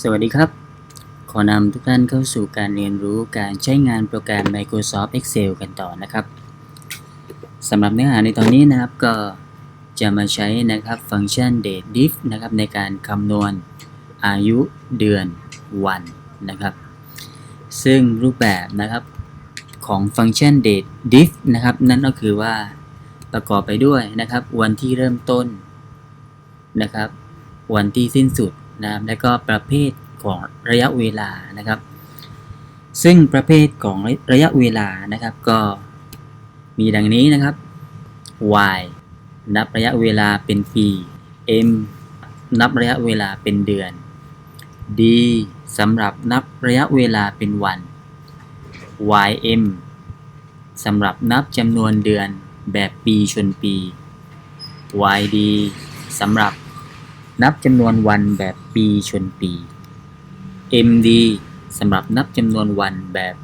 สวัสดีครับ ขอนำทุกท่านเข้าสู่การเรียนรู้การใช้งานโปรแกรม Microsoft Excel กันต่อนะครับสำหรับเนื้อหาในตอนนี้นะครับก็จะมาใช้นะครับฟังก์ชัน date diff นะครับในการคำนวณอายุเดือนวันนะครับ ซึ่งรูปแบบนะครับของฟังก์ชัน date diff นะครับนั่นก็คือว่าประกอบไปด้วยนะครับ วันที่เริ่มต้นนะครับ วันที่สิ้นสุด นะครับและก็ประเภทของระยะเวลานะครับ ซึ่งประเภทของระยะเวลานะครับก็มีดังนี้นะครับ y นับระยะเวลาเป็นปี m นับระยะเวลาเป็นเดือน d สำหรับนับระยะเวลาเป็นวัน ym สำหรับนับจำนวนเดือนแบบปีชนปี yd สำหรับ นับจำนวนวันแบบปีชนปี MD สำหรับนับจำนวนวันแบบ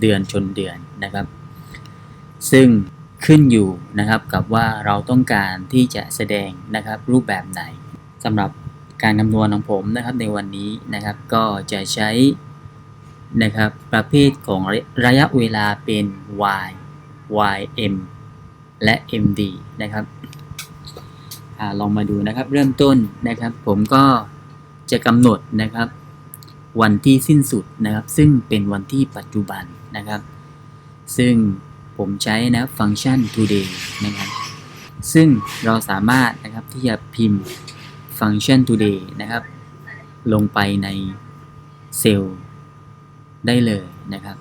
เดือนชนเดือนนะครับ ซึ่งขึ้นอยู่นะครับกับว่าเราต้องการที่จะแสดงนะครับรูปแบบไหนสำหรับการคำนวณของผมนะครับในวันนี้นะครับก็จะใช้นะครับประเภทของระยะเวลาเป็น Y YM และ MD นะครับ ลองมาดูนะครับ เริ่มต้นนะครับ ผมก็จะกำหนดนะครับ วันที่สิ้นสุดนะครับ ซึ่งเป็นวันที่ปัจจุบันนะครับ ซึ่งผมใช้นะฟังก์ชัน today นะครับ ซึ่งเราสามารถนะครับที่จะพิมพ์ฟังก์ชัน today นะครับ ลงไปในเซลล์ได้เลยนะครับ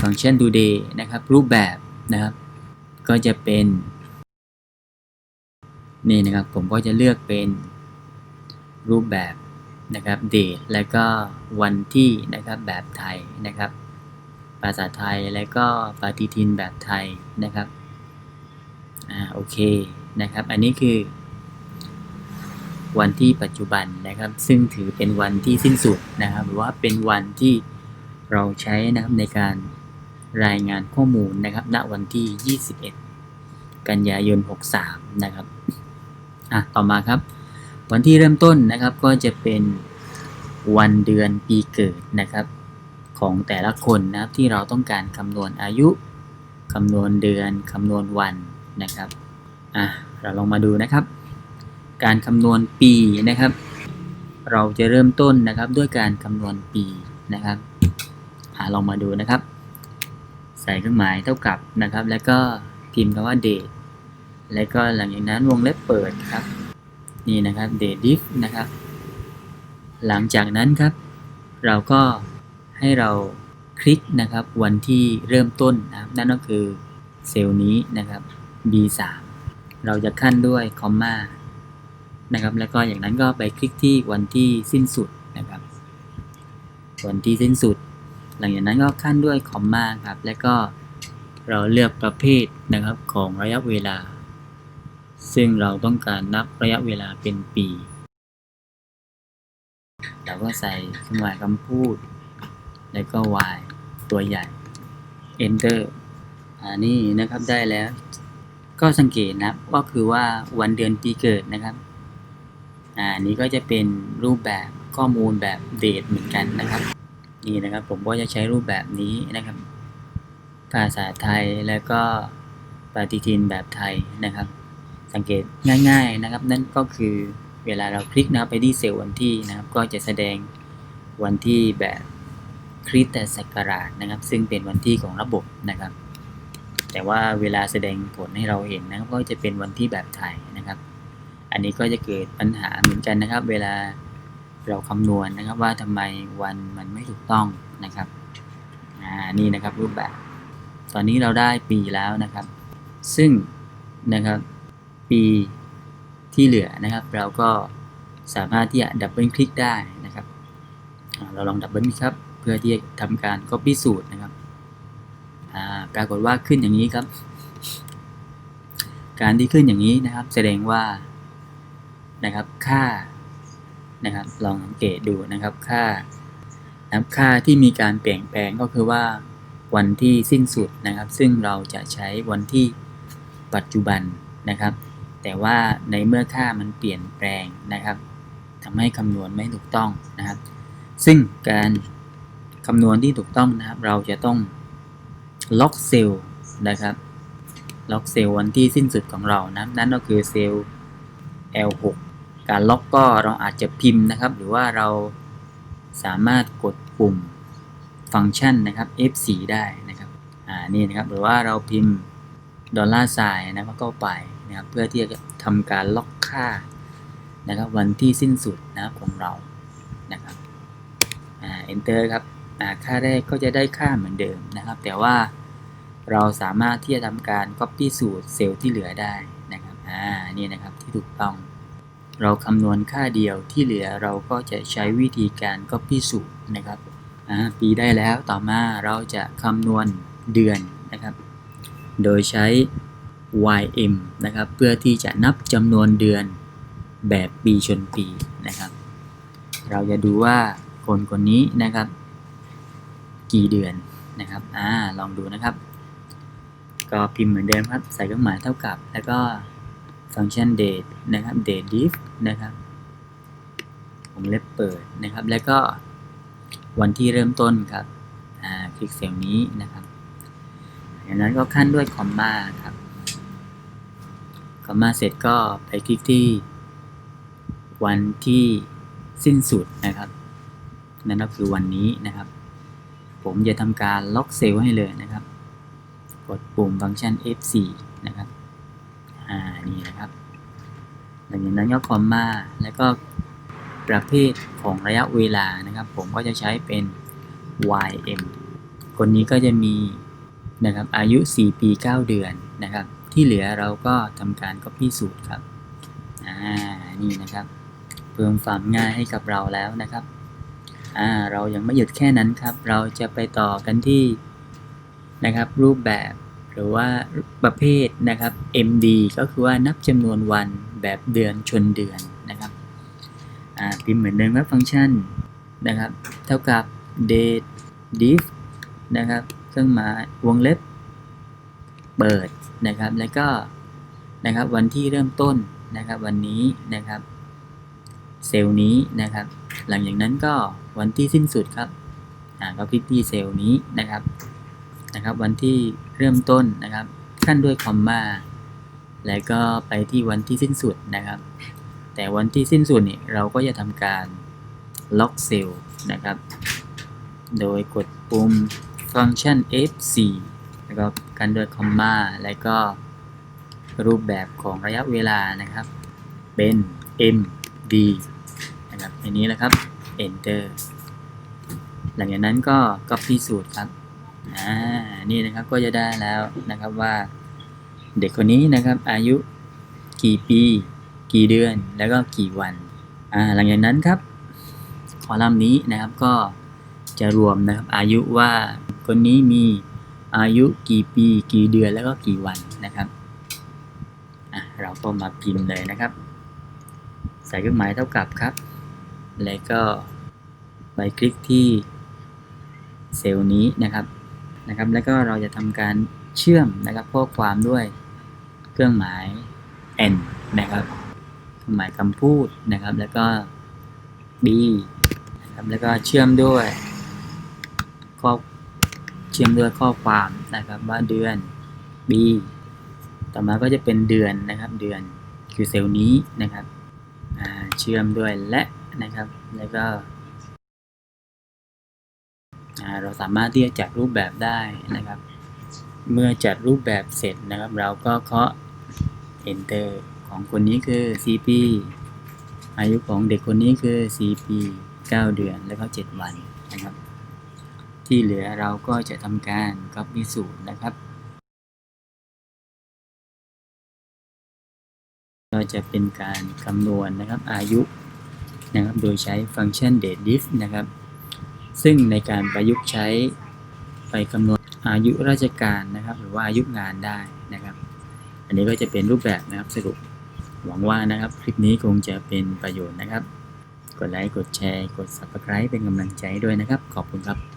ฟังก์ชัน today นะครับ รูปแบบนะครับ ก็จะเป็น นี่นะครับผมก็จะเลือกเป็นรูปแบบนะครับเดทและก็วันที่นะครับแบบไทยนะครับ ภาษาไทยและก็ปฏิทินแบบไทยนะครับอ่าโอเคนะครับ อันนี้คือ วันที่ปัจจุบันนะครับ ซึ่งถือเป็นวันที่สิ้นสุดนะครับ หรือว่าเป็นวันที่เราใช้นะครับในการรายงานข้อมูลนะครับ ณวันที่ 21 กันยายน 63 นะครับ อะต่อมาครับ วันที่เริ่มต้นนะครับก็จะเป็นวันเดือนปีเกิดนะครับ ของแต่ละคนนะครับที่เราต้องการคำนวณอายุคำนวณเดือนคำนวณวันนะครับอะเราลองมาดูนะครับ การคำนวณปีนะครับ เราจะเริ่มต้นนะครับด้วยการคำนวณปีนะครับอะลองมาดูนะครับ ใส่เครื่องหมายเท่ากับนะครับ แล้วก็พิมพ์คำว่า date แล้วก็หลังจากนั้นวงเล็บเปิดครับ นี่นะครับ date diff นะครับ หลังจากนั้นครับ เราก็ให้เราคลิกนะครับวันที่เริ่มต้นนะครับนั่นก็คือเซลล์นี้นะครับ B3 เราจะขั้นด้วยคอมมานะครับ แล้วก็อย่างนั้นก็ไปคลิกที่วันที่สิ้นสุดนะครับ วันที่สิ้นสุด หลังจากนั้นก็ขั้นด้วยคอมมาครับ แล้วก็เราเลือกประเภทนะครับของระยะเวลา ซึ่งเราต้องการนับระยะเวลาเป็นปี เราก็ใส่เครื่องหมายคำพูด แล้วก็ y ตัวใหญ่ enter อ่านี่นะครับได้แล้ว ก็สังเกตนะก็คือว่าวันเดือนปีเกิดนะครับอ่านี้ก็จะเป็นรูปแบบข้อมูลแบบเดทเหมือนกันนะครับ นี่นะครับผมก็จะใช้รูปแบบนี้นะครับ ภาษาไทยแล้วก็ปฏิทินแบบไทยนะครับ สังเกตง่ายๆนะครับ นั่นก็คือเวลาเราคลิกนะครับไปที่เซลล์วันที่นะครับ ก็จะแสดงวันที่แบบคริสตศักราชนะครับ ซึ่งเป็นวันที่ของระบบนะครับ แต่ว่าเวลาแสดงผลให้เราเห็นนะครับ ก็จะเป็นวันที่แบบไทยนะครับ อันนี้ก็จะเกิดปัญหาเหมือนกันนะครับ เวลาเราคำนวณนะครับว่าทำไมวันมันไม่ถูกต้องนะครับอ่านี่นะครับรูปแบบ ตอนนี้เราได้ปีแล้วนะครับ ซึ่งนะครับ ปีที่เหลือนะครับ เราก็สามารถที่จะดับเบิลคลิกได้นะครับ เราลองดับเบิลคลิกครับ เพื่อที่จะทำการ copy สูตรนะครับปรากฏว่าขึ้นอย่างนี้ครับ การที่ขึ้นอย่างนี้นะครับ แสดงว่านะครับค่านะครับ ลองสังเกตดูนะครับค่านับค่าที่มีการเปลี่ยนแปลงก็คือว่าวันที่สิ้นสุดนะครับ ซึ่งเราจะใช้วันที่ปัจจุบันนะครับ แต่ว่าในเมื่อค่ามันเปลี่ยนแปลงนะครับทำให้คำนวณไม่ถูกต้องนะครับ ซึ่งการคำนวณที่ถูกต้องนะครับ เราจะต้องล็อกเซลล์นะครับ ล็อกเซลล์วันที่สิ้นสุดของเรานะนั่นก็คือเซลล์ L6 การล็อกก็เราอาจจะพิมพ์นะครับ หรือว่าเราสามารถกดปุ่มฟังก์ชันนะครับ F4 ได้นะครับ อ่า นี่นะครับ หรือว่าเราพิมพ์ดอลลาร์ไซน์นะครับเข้าไป นะครับเพื่อที่จะทำการล็อกค่านะครับวันที่สิ้นสุดนะของเรานะครับอ่า enter ครับอ่าค่าแรกก็จะได้ค่าเหมือนเดิมนะครับ แต่ว่าเราสามารถที่จะทำการ copy สูตรเซลล์ที่เหลือได้นะครับอ่านี่นะครับที่ถูกต้อง เราคำนวณค่าเดียวที่เหลือเราก็จะใช้วิธีการ copy สูตรนะครับอ่าปีได้แล้วต่อมาเราจะคำนวณเดือนนะครับ โดยใช้ ym นะครับ เพื่อที่จะนับจำนวนเดือนแบบปีชนปีนะครับ เราจะดูว่าคนคนนี้นะครับ กี่เดือนนะครับ อ่า ลองดูนะครับ ก็พิมพ์เหมือนเดิมครับ ใส่เครื่องหมายเท่ากับ แล้วก็ฟังก์ชัน date นะครับ date diff นะครับ ผมเล็บเปิดนะครับ แล้วก็วันที่เริ่มต้นครับ อ่า คลิกเซลล์นี้นะครับจากนั้นก็ขั้นด้วยคอมมาครับ คอมมาเสร็จก็ไปคลิกที่ วันที่สิ้นสุดนะครับ นั่นก็คือวันนี้นะครับ ผมจะทำการล็อกเซลล์ให้เลยนะครับ กดปุ่มฟังก์ชัน F4 นะครับอ่านี่นะครับหลังจากนั้นก็คอมมาแล้วก็ประเภทของระยะเวลานะครับ ผมก็จะใช้เป็น ym คนนี้ก็จะมีนะครับอายุ 4 ปี 9 เดือนนะครับ ที่เหลือเราก็ทำการ copy สูตรครับ อ่า นี่นะครับ เพิ่มความง่ายให้กับเราแล้วนะครับ อ่า เรายังไม่หยุดแค่นั้นครับ เราจะไปต่อกันที่นะครับ รูปแบบหรือว่าประเภทนะครับ MD ก็คือว่านับจำนวนวันแบบเดือนชนเดือนนะครับ อ่า พิมพ์เหมือนเดิมครับฟังก์ชันนะครับ เท่ากับ date diff นะครับ เครื่องหมายวงเล็บ เปิด นะครับ แล้วก็นะครับวันที่เริ่มต้นนะครับวันนี้นะครับ เซลล์นี้นะครับ หลังจากนั้นก็วันที่สิ้นสุดครับอ่าก็คลิกที่เซลล์นี้นะครับนะครับ วันที่เริ่มต้นนะครับขั้นด้วยคอมมาแล้วก็ไปที่วันที่สิ้นสุดนะครับ แต่วันที่สิ้นสุดนี่เราก็จะทำการล็อกเซลล์นะครับ โดยกดปุ่มฟังก์ชัน F4 แล้วก็กันด้วยคอมมาแล้วก็รูปแบบของระยะเวลานะครับ เป็น MD นะครับอันนี้แหละครับ Enter หลังจากนั้นก็ Copy สูตรครับอ่านี่นะครับก็จะได้แล้วนะครับว่า เด็กคนนี้นะครับอายุกี่ปี กี่เดือนแล้วก็กี่วันอ่าหลังจากนั้นครับ คอลัมน์นี้นะครับก็จะรวมนะครับอายุว่าคนนี้มี อายุกี่ปีกี่เดือนแล้วก็กี่วันนะครับอะเราก็มาพิมพ์เลยนะครับ ใส่เครื่องหมายเท่ากับครับ แล้วก็ไปคลิกที่เซลล์นี้นะครับนะครับ แล้วก็เราจะทำการเชื่อมนะครับข้อความด้วยเครื่องหมาย n นะครับเครื่องหมายคำพูดนะครับ แล้วก็ b นะครับแล้วก็เชื่อมด้วยข้อ เชื่อมด้วยข้อความนะครับว่าเดือน b ต่อมาก็จะเป็นเดือนนะครับ เดือนคือเซลล์นี้นะครับเชื่อมด้วยและนะครับ แล้วก็เราสามารถที่จะจัดรูปแบบได้นะครับ เมื่อจัดรูปแบบเสร็จนะครับ เราก็เคาะ enter ของคนนี้คือ CP อายุของเด็กคนนี้คือ CP 9เดือน แล้วก็ 7 วันนะครับ ที่เหลือเราก็จะทำการ copy สูตรนะครับ ก็จะเป็นการคำนวณนะครับอายุนะครับ โดยใช้ฟังก์ชัน date diff นะครับ ซึ่งในการประยุกต์ใช้ไปคำนวณอายุราชการนะครับ หรือว่าอายุงานได้นะครับ อันนี้ก็จะเป็นรูปแบบนะครับสรุปหวังว่านะครับคลิปนี้คงจะเป็นประโยชน์นะครับ กดไลค์ กดแชร์ กด Subscribe เป็นกำลังใจด้วยนะครับ ขอบคุณครับ